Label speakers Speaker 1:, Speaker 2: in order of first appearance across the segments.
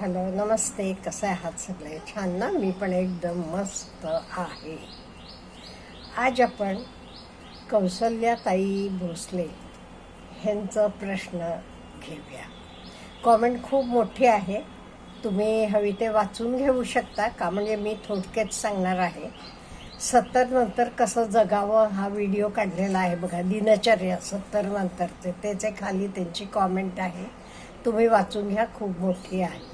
Speaker 1: Hello नमस्ते कसे आहात सगळे? छान ना? मी पण एकदम मस्त आहे. आज आपण कौशल्याताई भोसले ह्यांचा प्रश्न घेऊया. कॉमेंट खूप मोठी आहे. तुम्ही हवी ते वाचून घेऊ शकता का? म्हणजे मी थोडक्यात सांगणार आहे. सत्तर नंतर कसं जगावं हा व्हिडिओ काढलेला आहे. बघा दिनचर्या सत्तर नंतरचे. त्याचे खाली त्यांची कॉमेंट आहे. तुम्ही वाचून घ्या खूप मोठी आहे.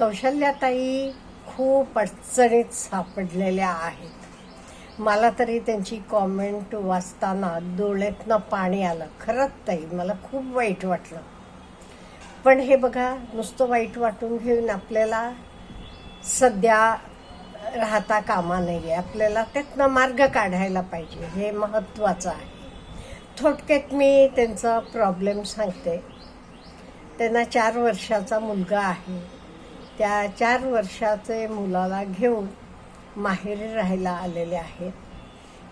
Speaker 1: कौशल्याताई खूप अडचणीत सापडलेल्या आहेत. मला तरी त्यांची कॉमेंट वाचताना डोळ्यातनं पाणी आलं. खरंच ताई मला खूप वाईट वाटलं. पण हे बघा नुसतं वाईट वाटून घेऊन आपल्याला सध्या राहता कामा नाही आहे आपल्याला त्यातनं मार्ग काढायला पाहिजे. हे महत्त्वाचं आहे. थोडक्यात मी त्यांचा प्रॉब्लेम सांगते. त्यांना चार वर्षाचा मुलगा आहे. त्या चार वर्षाचे मुलाला घेऊन माहेरी राहायला आलेले आहेत.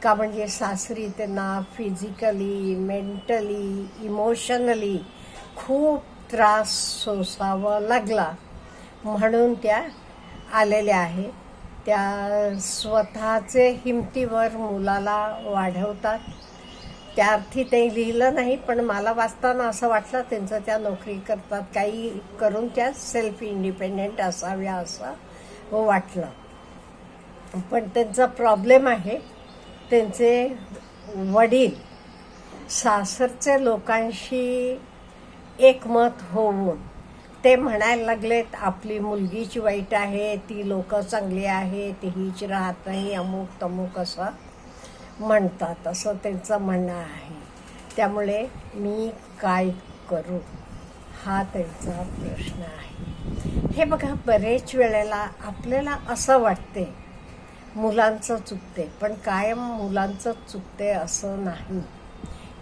Speaker 1: का म्हणजे सासरी त्यांना फिजिकली मेंटली इमोशनली खूप त्रास सोसावा लागला म्हणून त्या आलेल्या आहे त्या स्वतःचे हिमतीवर मुलाला वाढवतात. त्या अर्थी ते लिहिलं नाही पण मला वाचताना असं वाटलं त्यांचं त्या नोकरी करतात काही करून त्या सेल्फ इंडिपेंडेंट असाव्या असं वाटलं. पण त्यांचा प्रॉब्लेम आहे त्यांचे वडील सासरचे लोकांशी एकमत होऊन ते म्हणायला लागलेत आपली मुलगीच वाईट आहे ती लोकं चांगली आहेत हीच राहत नाही अमुक तमुक असं. म्हणतात असं त्यांचं म्हणणं आहे. त्यामुळे मी काय करू? हा त्यांचा प्रश्न आहे. हे बघा बरेच वेळेला आपल्याला असं वाटते मुलांचं चुकते पण कायम मुलांचं चुकते असं नाही.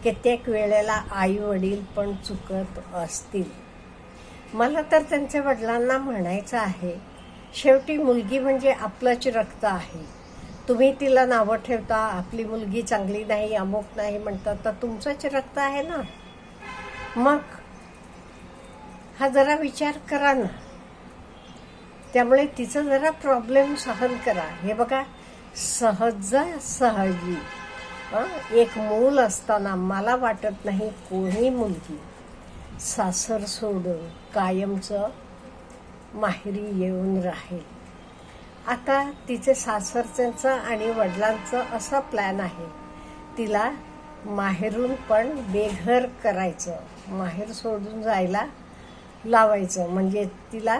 Speaker 1: कित्येक वेळेला आई वडील पण चुकत असतील. मला तर त्यांच्या वडिलांना म्हणायचं आहे शेवटी मुलगी म्हणजे आपलंच रक्त आहे. तुम्ही तिला नावं ठेवता आपली मुलगी चांगली नाही अमुक नाही म्हणतात तर तुमचंच रक्त आहे ना? मग हा जरा विचार करा ना. त्यामुळे तिचं जरा प्रॉब्लेम सहन करा. हे बघा सहज सहजी. एक मूल असताना मला वाटत नाही कोणी मुलगी सासर सोडून कायमचं माहेरी येऊन राहील. आता तिचे सासरच्यांचा आणि वडिलांचं असा प्लॅन आहे. तिला माहेरून पण बेघर करायचं. माहेर सोडून जायला लावायचं. म्हणजे तिला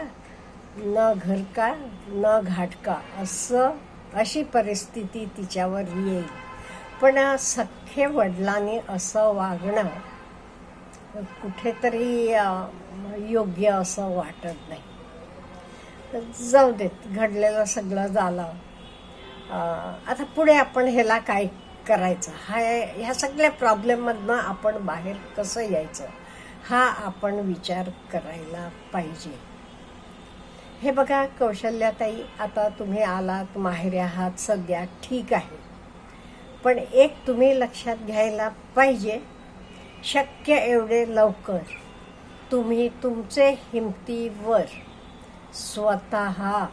Speaker 1: न घरका न घाटका असं अशी परिस्थिती तिच्यावर येईल. पण सख्खे वडिलांनी असं वागणं कुठेतरी योग्य असं वाटत नाही. तर जाऊ देत घडलेलं सगळं झाला. आता पुढे आपण ह्याला काय करायचं? हा ह्या सगळ्या प्रॉब्लेममधनं आपण बाहेर कसं यायचं? हा आपण विचार करायला पाहिजे. हे बघा कौशल्याताई आता तुम्ही आलात माहेरी आहात सध्या ठीक आहे. पण एक तुम्ही लक्षात घ्यायला पाहिजे शक्य एवढे लवकर तुम्ही तुमचे हिमतीवर स्वतः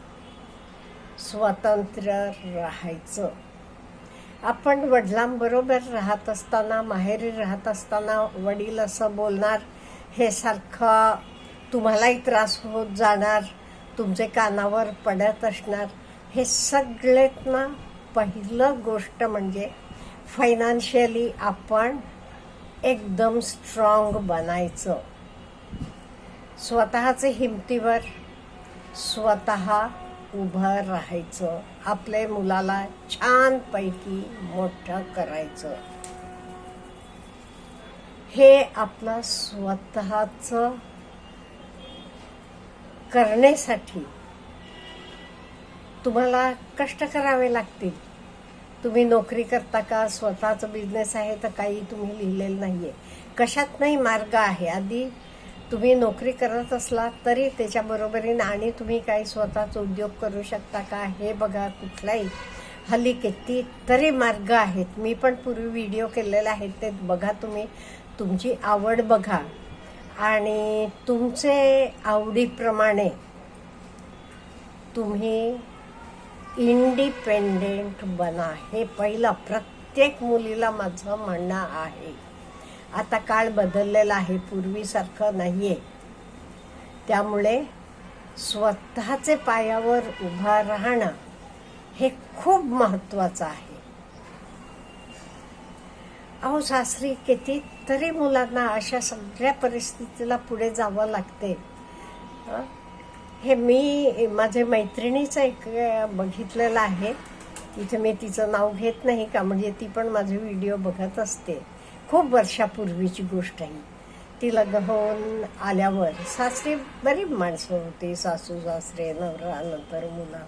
Speaker 1: स्वतंत्र राहायचं. आपण वडिलांबरोबर राहत असताना माहेरी राहत असताना वडील असं बोलणार हे सारखं तुम्हालाही त्रास होत जाणार तुमचे कानावर पडत असणार. हे सगळ्यात ना पहिलं गोष्ट म्हणजे फायनान्शियली आपण एकदम स्ट्रॉंग बनायचं. स्वतःचे हिमतीवर स्वतः उभं राहायचं. आपल्या मुलाला छानपैकी मोठं करायचं. हे आपलं स्वतःचं करण्यासाठी तुम्हाला कष्ट करावे लागतील. तुम्ही नोकरी करता का? स्वतःचा बिझनेस आहे तर काही तुम्ही लिहिलेलं नाही आहे कशात नाही मार्ग आहे. आधी तुम्ही नोकरी करत असला तरी त्याच्याबरोबरीनं आणि तुम्ही काही स्वतःचा उद्योग करू शकता का? हे बघा कुठलाही. हल्ली किती तरी मार्ग आहेत. मी पण पूर्वी व्हिडिओ केलेले आहेत. ते बघा तुम्ही. तुमची आवड बघा. आणि तुमचे आवडीप्रमाणे तुम्ही इंडिपेंडेंट बना. हे पहिलं प्रत्येक मुलीला माझं म्हणणं आहे. आता काळ बदललेला आहे पूर्वीसारखं नाही आहे त्यामुळे स्वतःचे पायावर उभा राहणं हे खूप महत्वाचं आहे. अहो सासरी कितीतरी मुलांना अशा सगळ्या परिस्थितीला पुढे जावं लागते. हे मी माझ्या मैत्रिणीचं एक बघितलेलं आहे. इथे मी तिचं नाव घेत नाही का? म्हणजे ती पण माझे व्हिडिओ बघत असते. खूप वर्षापूर्वीची गोष्ट आहे. ती लग्न होऊन आल्यावर सासरी बरी माणसं होती सासू सासरे नवरा नंतर मुलं.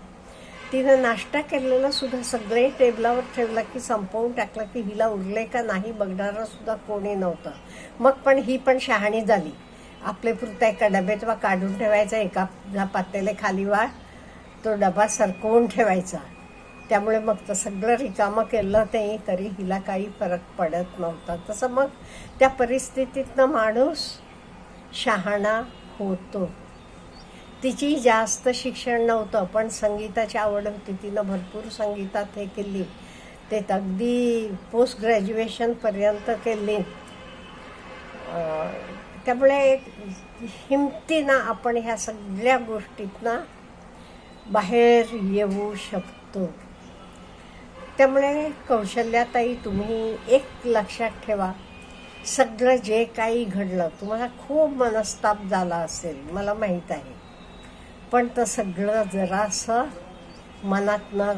Speaker 1: तिनं नाश्ता केलेला सुद्धा सगळे टेबलावर ठेवला की संपवून टाकलं की हिला उरले का नाही बघणारा सुद्धा कोणी नव्हतं. मग पण ही पण शहाणी झाली. आपले पुरता एका डब्यात वा काढून ठेवायचा एका पातेले खाली वाळ तो डबा सरकवून ठेवायचा. त्यामुळे मग तर सगळं रिकामं केलं ते तरी हिला काही फरक पडत नव्हता. तसं मग त्या परिस्थितीतनं माणूस शहाणा होतो. तिची जास्त शिक्षण नव्हतं पण संगीताची आवड होती. तिनं भरपूर संगीतात हे केली. ते तर अगदी पोस्ट ग्रॅज्युएशनपर्यंत केली. त्यामुळे हिमतीनं आपण ह्या सगळ्या गोष्टीतनं बाहेर येऊ शकतो. त्यामुळे कौशल्याताई तुम्ही एक लक्षात ठेवा. सगळं जे काही घडलं तुम्हाला खूप मनस्ताप झाला असेल मला माहीत आहे. पण तर सगळं जरासं मनातनं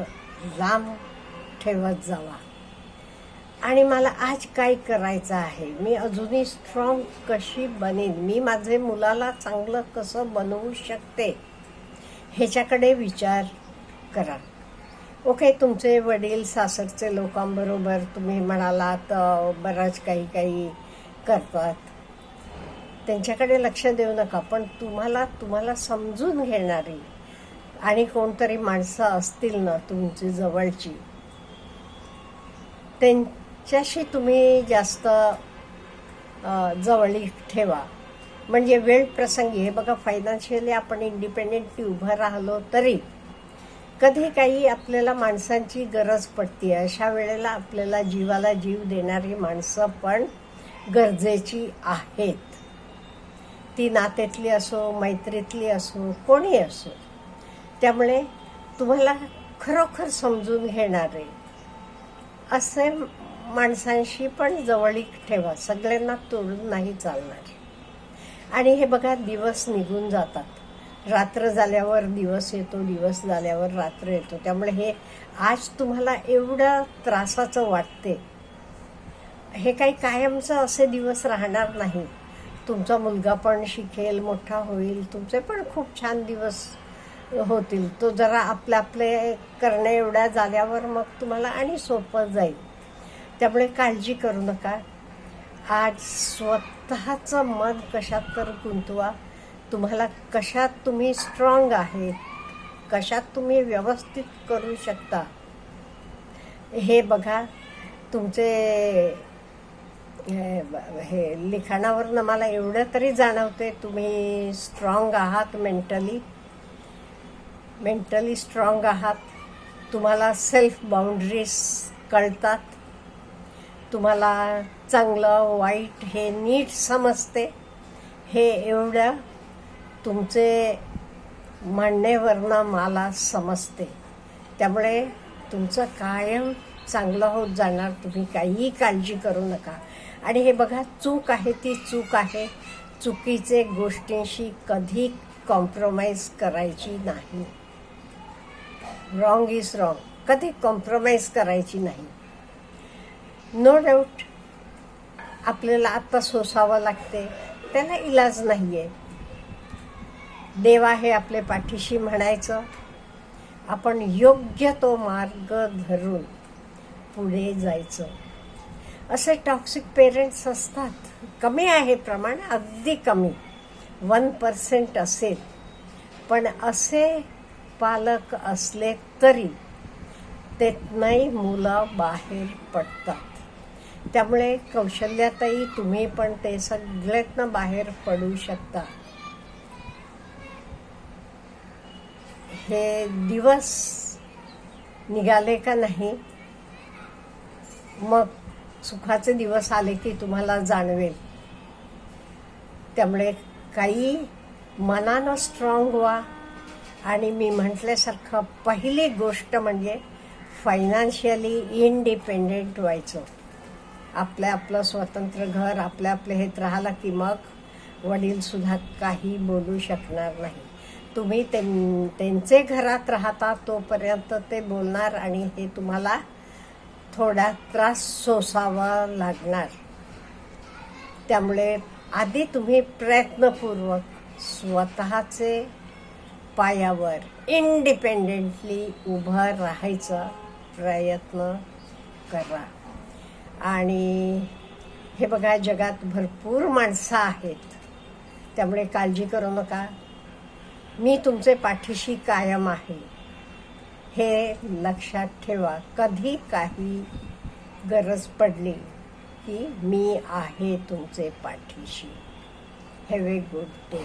Speaker 1: लांब ठेवत जावा. आणि मला आज काय करायचं आहे? मी अजूनही स्ट्रॉंग कशी बनेन? मी माझे मुलाला चांगलं कसं बनवू शकते? ह्याच्याकडे विचार करा. ओके तुमचे वडील सासरचे लोकांबरोबर तुम्ही म्हणालात बराच काही काही करतात. त्यांच्याकडे लक्ष देऊ नका पण तुम्हाला तुम्हाला समजून घेणारी आणि कोणतरी माणसं असतील ना तुमची जवळची त्यांच्याशी तुम्ही जास्त जवळीक ठेवा. म्हणजे वेळ प्रसंगी हे बघा फायनान्शियली आपण इंडिपेंडेंटली उभं राहिलो तरी कधी काही आपल्याला माणसांची गरज पडते अशा वेळेला आपल्याला जीवाला जीव देणारी माणसं पण गरजेची आहेत. ती नात्यातली असो मैत्रीतली असो कोणी असो. त्यामुळे तुम्हाला खरोखर समजून घेणारे असे माणसांशी पण जवळीक ठेवा. सगळ्यांना तोडून नाही चालणार. आणि हे बघा दिवस निघून जातात. रात्र झाल्यावर दिवस येतो दिवस झाल्यावर रात्र येतो. त्यामुळे हे आज तुम्हाला एवढं त्रासाचं वाटते हे काही कायमचं असे दिवस राहणार नाही. तुमचा मुलगा पण शिकेल मोठा होईल तुमचे पण खूप छान दिवस होतील. तो जरा आपले आपले करणे एवढ्या झाल्यावर मग तुम्हाला आणि सोपं जाईल. त्यामुळे काळजी करू नका. आज स्वतःचं मन कशात तर गुंतवा. तुम्हाला कशात तुम्ही स्ट्रॉंग आहे कशात तुम्ही व्यवस्थित करू शकता. हे बघा तुमचे हे लिखाणावरून लिखाणावरनं मला एवढं तरी जाणवते तुम्ही स्ट्रॉंग आहात मेंटली मेंटली स्ट्रॉंग आहात. तुम्हाला सेल्फ बाउंड्रीज कळतात. तुम्हाला चांगलं वाईट हे नीट समजते. हे एवढं तुमचे म्हणणेवरनं मला समजते. त्यामुळे तुमचं कायम चांगलं होत जाणार तुम्ही काहीही काळजी करू नका. आणि हे बघा चूक आहे ती चूक आहे. चुकीचे गोष्टींशी कधी कॉम्प्रोमाइज करायची नाही. रॉंग इज रॉंग कधी कॉम्प्रोमाइज करायची नाही. नो डाऊट आपल्याला आत्ता सोसावं लागते. त्याला इलाज नाही आहे देव आहे आपले पाठीशी म्हणायचं. आपण योग्य तो मार्ग धरून पुढे जायचं. असे टॉक्सिक पेरेंट्स असतात. कमी आहे प्रमाण अगदी कमी. वन पर्सेंट असेल. पण असे पालक असले तरी नाही मुलं बाहेर पडतात. त्यामुळे कौशल्यातही तुम्ही पण ते सगळ्यातनं बाहेर पडू शकता. हे दिवस निघाले का नाही? मग सुखाचे दिवस आले की तुम्हाला जाणवेल. त्यामुळे काही मनानं स्ट्रॉंग व्हा. आणि मी म्हटल्यासारखं पहिली गोष्ट म्हणजे फायनान्शियली इंडिपेंडेंट व्हायचं. आपलं आपलं स्वतंत्र घर आपल्या आपलं हेत राहिलं की मग वडीलसुद्धा काही बोलू शकणार नाही. तुम्ही त्यां- त्यांचे घरात राहता तोपर्यंत ते बोलणार आणि हे तुम्हाला थोडा त्रास सोसावा लागणार. त्यामुळे आधी तुम्ही प्रयत्नपूर्वक स्वतःचे पायावर इंडिपेंडेंटली उभं राहायचा प्रयत्न करा. आणि हे बघा जगात भरपूर माणसं आहेत. त्यामुळे काळजी करू नका. मी तुमचे पाठीशी कायम आहे. हे लक्षात ठेवा कधी काही गरज पडली की मी आहे तुमचे पाठीशी. Have a good day